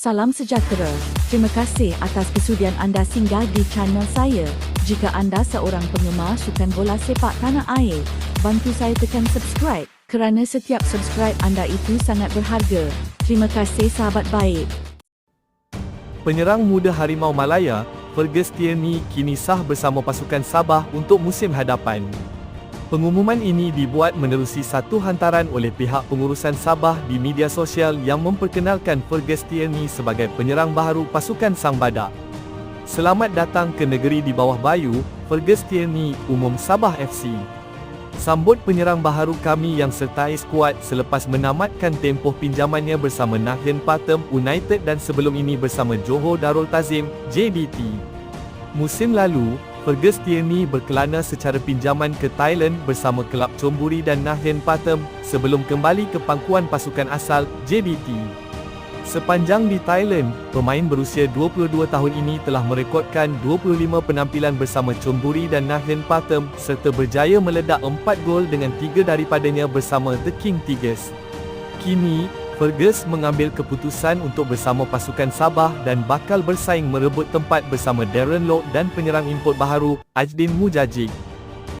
Salam sejahtera. Terima kasih atas kesudian anda singgah di channel saya. Jika anda seorang penggemar sukan bola sepak tanah air, bantu saya tekan subscribe kerana setiap subscribe anda itu sangat berharga. Terima kasih sahabat baik. Penyerang muda Harimau Malaya, Fergus Tierney kini sah bersama pasukan Sabah untuk musim hadapan. Pengumuman ini dibuat menerusi satu hantaran oleh pihak pengurusan Sabah di media sosial yang memperkenalkan Fergus Tierney sebagai penyerang baharu pasukan Sang Badak. Selamat datang ke negeri di bawah bayu, Fergus Tierney, umum Sabah FC. Sambut penyerang baharu kami yang sertai skuad selepas menamatkan tempoh pinjamannya bersama Nakhon Pathum United dan sebelum ini bersama Johor Darul Tazim, JDT. Musim lalu, Fergus Tierney berkelana secara pinjaman ke Thailand bersama kelab Chonburi dan Nakhon Pathum sebelum kembali ke pangkuan pasukan asal, JBT. Sepanjang di Thailand, pemain berusia 22 tahun ini telah merekodkan 25 penampilan bersama Chonburi dan Nakhon Pathum serta berjaya meledak 4 gol dengan 3 daripadanya bersama The King Tigers. Kini, Fergus mengambil keputusan untuk bersama pasukan Sabah dan bakal bersaing merebut tempat bersama Darren Lock dan penyerang import baharu, Ajdin Mujajik.